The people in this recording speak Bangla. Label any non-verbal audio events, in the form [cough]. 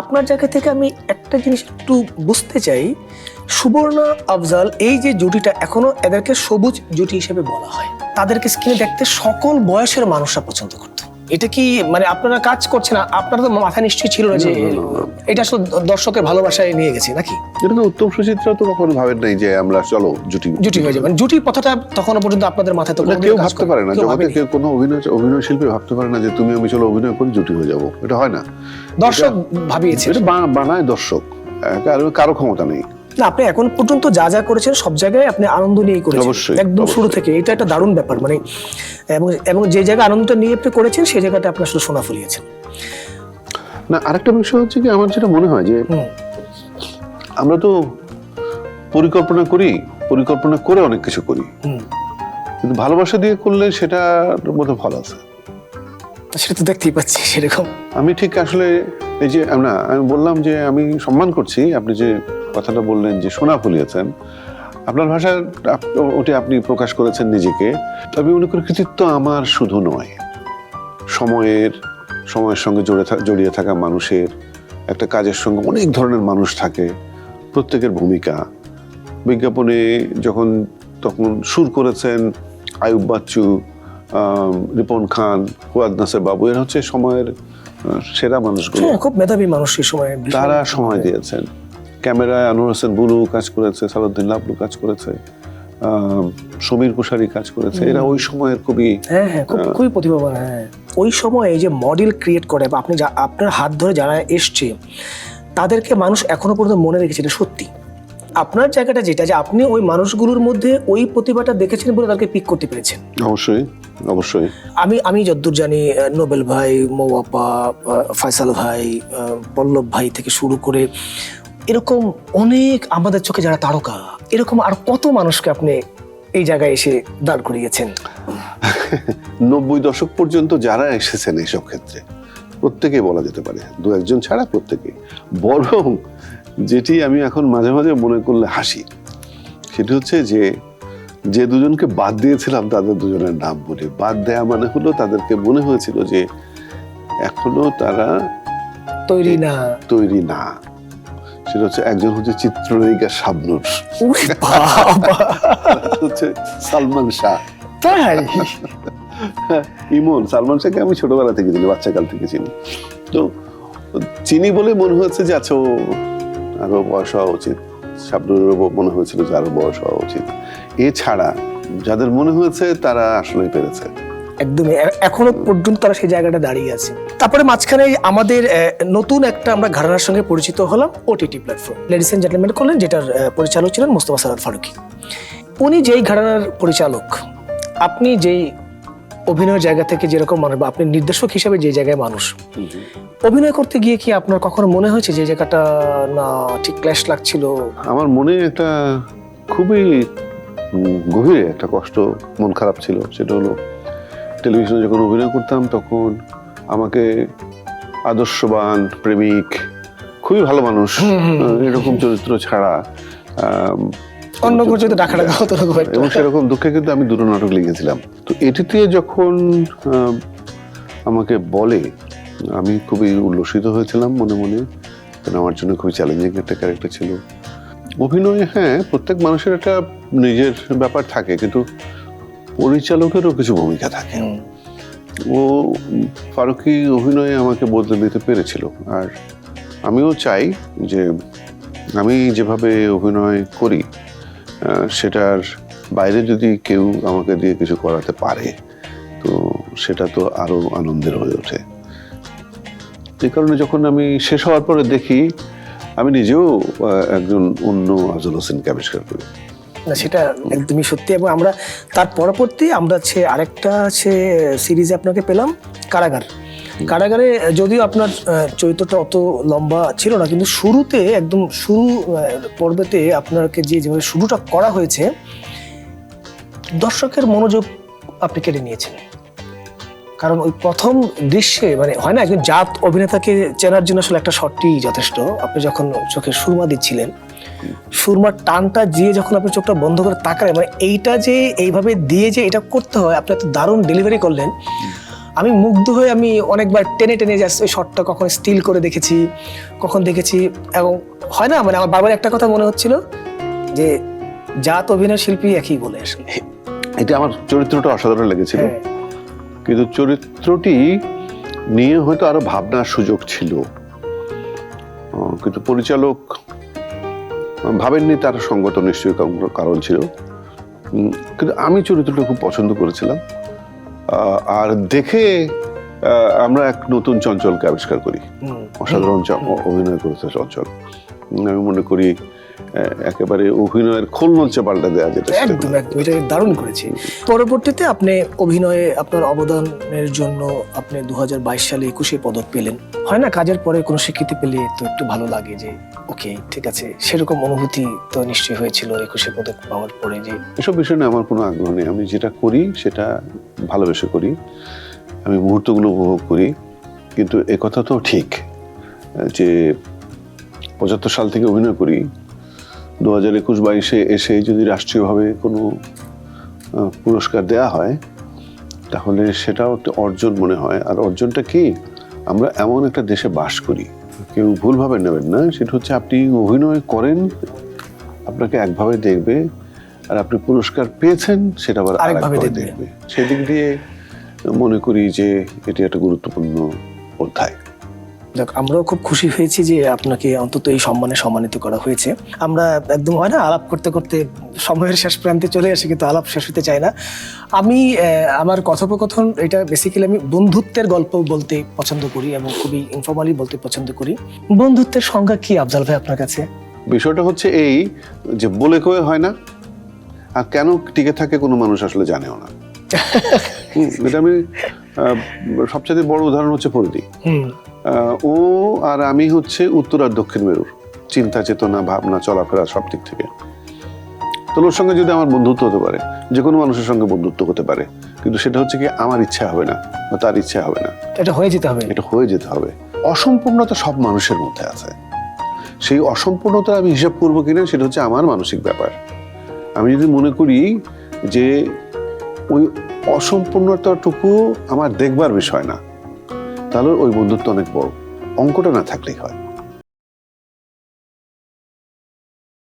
আপনার জায়গা থেকে আমি একটা জিনিস একটু বুঝতে চাই। সুবর্ণা, আফজাল, এই যে জুটিটা এখনও এদেরকে সবুজ জুটি হিসেবে বলা হয়, তাদেরকে স্কিনে দেখতে সকল বয়সের মানুষরা পছন্দ করতো এটা কি মানে আপনারা কাজ করছেন আপনারা তো মাথা নিশ্চয়ই ছিল না যে এটা আসলে দর্শকের ভালোবাসায় নিয়ে গেছে নাকি? এটা তো উত্তম সুচিত্রা তো কখনো ভাবেন নাই যে আমরা চলো জুটি জুটি হয়ে যাবে। মানে জুটি কথাটা তখনো পর্যন্ত আপনাদের মাথায় তো কেউ ভাবতে পারে না। জগতে কেউ কোনো অভিনয় অভিনয় শিল্পী ভাবতে পারে না যে তুমি আমি চলো অভিনয় করে জুটি হয়ে যাব। এটা হয় না। দর্শক ভাবিয়েছে। এটা বানায় দর্শক। কারও কারও ক্ষমতা নেই। না আপনি এখন পর্যন্ত যা যা করেছেন সব জায়গায় আপনি আনন্দ নিয়ে করেছেন। একদম শুরু থেকে এটা একটা দারুণ ব্যাপার মানে এবং এবং যে জায়গায় আনন্দটা নিয়ে আপনি করেছেন সেই জায়গাটা আপনি আসলে সোনা ফলিয়েছেন। না আরেকটা বিষয় হচ্ছে কি আমার যেটা মনে হয় যে আমরা তো পরিকল্পনা করি পরিকল্পনা করে অনেক কিছু করি। কিন্তু ভালোবাসা দিয়ে করলে সেটার মধ্যে ফল আছে। সেটা তো দেখতেই পাচ্ছি সেরকম। আমি ঠিক আসলে এই যে না আমি বললাম যে আমি সম্মান করছি আপনি যে কথাটা বললেন যে সোনা ফলিয়েছেন। আপনার ভাষার ওটি আপনি প্রকাশ করেছেন নিজেকে তবে মনে করি কৃতিত্ব আমার শুধু নয়। সময়ের সময়ের সঙ্গে জড়ে জড়িয়ে থাকা মানুষের একটা কাজের সঙ্গে অনেক ধরনের মানুষ থাকে প্রত্যেকের ভূমিকা। বিজ্ঞাপনে যখন তখন সুর করেছেন আয়ুব বাচ্চু রিপন খান ফুয়াদ নাসের বাবু এরা হচ্ছে সময়ের সেরা মানুষগুলো। হ্যাঁ খুব মেধাবী মানুষ সেই সময়। তারা সময় দিয়েছেন। ক্যামেরায় আনোয়ার হোসেন বুলু কাজ করেছে সালাউদ্দিন লাবলু কাজ করেছে সমীর কুশারি কাজ করেছে। এরা ওই সময়ের খুবই হ্যাঁ হ্যাঁ খুব খুবই প্রতিভাবান হ্যাঁ। ওই সময়ে যে মডেল ক্রিয়েট করে বা আপনি আপনার হাত ধরে যারা এসছে তাদেরকে মানুষ এখনও পর্যন্ত মনে রেখেছে এটা সত্যি। আপনার জায়গাটা যেটা যে আপনি ওই মানুষগুলোর মধ্যে ওই প্রতিভাটা দেখেছেন বলে তাদেরকে পিক করতে পেরেছেন। অবশ্যই অবশ্যই। আমি আমি যদ্দূর জানি নোবেল ভাই মৌয়াপা ফয়সাল ভাই পল্লব ভাই থেকে শুরু করে এরকম অনেক আমাদের চোখে যারা তারকা এরকম আর কত মানুষকে আপনি এই জায়গায় এসে দাঁড় করিয়েছেন? নব্বই দশক পর্যন্ত যারা এসেছেন এইসব ক্ষেত্রে প্রত্যেকে বলা যেতে পারে দু একজন ছাড়া প্রত্যেকে। বরং যেটি আমি এখন মাঝে মাঝে মনে করলে হাসি সেটি হচ্ছে যে যে দুজনকে বাদ দিয়েছিলাম তাদের দুজনের নাম বলে বাদ দেয়া মানে হলো তাদেরকে মনে হয়েছিল যে এখনও তারা তৈরি না। তৈরি না। সেটা হচ্ছে একজন হচ্ছে চিত্রনায়িকা শাবনুর। [laughs] হচ্ছে সালমান শাহ। তাই? [laughs] ইমন সালমান শাহকে আমি ছোটবেলা থেকে চিনি বাচ্চাকাল থেকে চিনি। তো চিনি বলে মনে হয়েছে যে আচ্ছা ও আরও বয়স হওয়া উচিত। শাবনুরেরও মনে হয়েছিল যে আরও বয়স হওয়া উচিত। এছাড়া যাদের মনে হয়েছে তারা আসলেই পেরেছে। একদমই। এখনও পর্যন্ত তারা সেই জায়গাটা দাঁড়িয়ে আছে। তারপরে মাঝখানে আমাদের নতুন একটা আমরা ঘরানার সঙ্গে পরিচিত হলাম OTT platform ladies and gentleman করলেন যেটার পরিচালক ছিলেন মোস্তফা সারাদ ফারুকি। উনি যেই ঘরানার পরিচালক আপনি যেই অভিনয়ের জায়গা থেকে যেরকম মানুষ বা আপনি নির্দেশক হিসেবে যে জায়গায় মানুষ অভিনয় করতে গিয়ে কি আপনার কখনো মনে হয়েছে যে জায়গাটা না ঠিক ক্ল্যাশ লাগছিল? আমার মনে একটা খুবই গভীরে একটা কষ্ট মন খারাপ ছিল। সেটা হলো টেলিভিশনে যখন অভিনয় করতাম তখন আমাকে আদর্শবান প্রেমিক খুবই ভালো মানুষ এরকম চরিত্র ছাড়া অন্য যদি ডাকা ডাকা হতো এবং সেরকম দুঃখে কিন্তু আমি দুটো নাটক লিখেছিলাম। তো এটিতে যখন আমাকে বলে আমি খুবই উল্লসিত হয়েছিলাম মনে মনে কারণ আমার জন্য খুবই চ্যালেঞ্জিং একটা ক্যারেক্টার ছিল। অভিনয় হ্যাঁ প্রত্যেক মানুষের একটা নিজের ব্যাপার থাকে কিন্তু পরিচালকেরও কিছু ভূমিকা থাকে। ও ফারুকি অভিনয়ে আমাকে বদলে দিতে পেরেছিল। আর আমিও চাই যে আমি যেভাবে অভিনয় করি সেটার বাইরে যদি কেউ আমাকে দিয়ে কিছু করাতে পারে তো সেটা তো আরও আনন্দের হয়ে ওঠে। এই কারণে যখন আমি শেষ হওয়ার পরে দেখি আমি নিজেও একজন অন্য আজল হোসেনকে আবিষ্কার করি। না সেটা একদমই সত্যি। এবং আমরা তার পরবর্তী আমরা হচ্ছে আরেকটা আছে সিরিজে আপনাকে পেলাম কারাগার। কারাগারে যদিও আপনার চরিত্রটা অত লম্বা ছিল না কিন্তু শুরুতে একদম শুরু পর্বেতে আপনাকে যে যেভাবে শুরুটা করা হয়েছে দর্শকের মনোযোগ আপনি কেড়ে নিয়েছেন। কারণ ওই প্রথম দৃশ্যে মানে হয় না একজন জাত অভিনেতাকে চেনার জন্য আসলে একটা শটটি যথেষ্ট। আপনি যখন চোখে সুরমা দিচ্ছিলেন সুরমার টানটা দিয়ে যখন আপনি চোখটা বন্ধ করে তাকালেন মানে এইটা যে এইভাবে দিয়ে যে এটা করতে হয় আপনি এত দারুণ ডেলিভারি করলেন। আমি মুগ্ধ হয়ে আমি অনেকবার টেনে টেনে যাচ্ছি ওই শটটা কখন স্টিল করে দেখেছি কখন দেখেছি এবং হয় না? মানে আমার বারবার একটা কথা মনে হচ্ছিল যে জাত অভিনয় শিল্পী একই বলে আসলে। এটা আমার চরিত্রটা অসাধারণ লেগেছিল। হ্যাঁ। কিন্তু চরিত্রটি নিয়ে হয়তো আরও ভাবনার সুযোগ ছিল। কিন্তু পরিচালক ভাবেননি তার সঙ্গত নিশ্চয়ই কারণ- ছিল। কিন্তু আমি চরিত্রটা খুব পছন্দ করেছিলাম। আর দেখে আমরা এক নতুন চঞ্চলকে আবিষ্কার করি। অসাধারণ অভিনয় করেছে চঞ্চল। আমি মনে করি একেবারে অভিনয়ের খোল নলচে পাল্টা দেওয়া যেটা একদম একদম এটা দারুণ করেছি। পরবর্তীতে আপনি অভিনয়ে আপনার অবদানের জন্য আপনি দু হাজার বাইশ সালে একুশে পদক পেলেন। হয় না কাজের পরে কোনো স্বীকৃতি পেলে তো একটু ভালো লাগে যে ওকে ঠিক আছে সেরকম অনুভূতি তো নিশ্চয়ই হয়েছিল একুশে পদক পাওয়ার পরে যে এসব বিষয় নিয়ে আমার কোনো আগ্রহ নেই। আমি যেটা করি সেটা ভালোবেসে করি। আমি মুহূর্তগুলো উপভোগ করি। কিন্তু একথা তো ঠিক যে পঁচাত্তর সাল থেকে অভিনয় করি। দু হাজার একুশ বাইশে এসে যদি রাষ্ট্রীয়ভাবে কোনো পুরস্কার দেয়া হয় তাহলে সেটাও একটা অর্জন মনে হয়। আর অর্জনটা কি? আমরা এমন একটা দেশে বাস করি কেউ ভুলভাবে নেবেন না সেটা হচ্ছে আপনি অভিনয় করেন আপনাকে একভাবে দেখবে আর আপনি পুরস্কার পেয়েছেন সেটা আবার আরেকভাবে। দেখবে। সেদিক দিয়ে মনে করি যে এটি একটা গুরুত্বপূর্ণ অধ্যায়। দেখ আমরাও খুব খুশি হয়েছি যে আপনাকে অন্তত এই সম্মানে সম্মানিত করা হয়েছে। আমরা একদম হয় না আলাপ করতে করতে সময়ের শেষ প্রান্তে চলে আসি কিন্তু আলাপ শেষ হতে চায় না। আমি আমার কথোপকথন এটা বেসিক্যালি আমি বন্ধুত্বের গল্প বলতে পছন্দ করি এবং খুবই ইনফর্মালি বলতে পছন্দ করি। বন্ধুত্বের সংজ্ঞা কি আফজাল ভাই আপনার কাছে? বিষয়টা হচ্ছে এই যে বলে কয়ে হয় না আর কেন টিকে থাকে কোনো মানুষ আসলে জানেও না। [laughs] এটা আমি সবচেয়ে বড় উদাহরণ হচ্ছে পরিধি। ও আর আমি হচ্ছে উত্তর আর দক্ষিণ মেরুর। চিন্তা চেতনা ভাবনা চলাফেরা সব দিক থেকে। তো ওর সঙ্গে যদি আমার বন্ধুত্ব হতে পারে যে কোনো মানুষের সঙ্গে বন্ধুত্ব হতে পারে কিন্তু সেটা হচ্ছে কি আমার ইচ্ছা হবে না বা তার ইচ্ছা হবে না। এটা হয়ে যেতে হবে। এটা হয়ে যেতে হবে। অসম্পূর্ণতা সব মানুষের মধ্যে আছে। সেই অসম্পূর্ণতা আমি হিসাব করব কিনা সেটা হচ্ছে আমার মানসিক ব্যাপার। আমি যদি মনে করি যে ওই অসম্পূর্ণতাটুকু আমার দেখবার বিষয় না তাহলে ওই বন্ধুত্ব অনেক বড়। অঙ্কটা না থাকলেই হয়।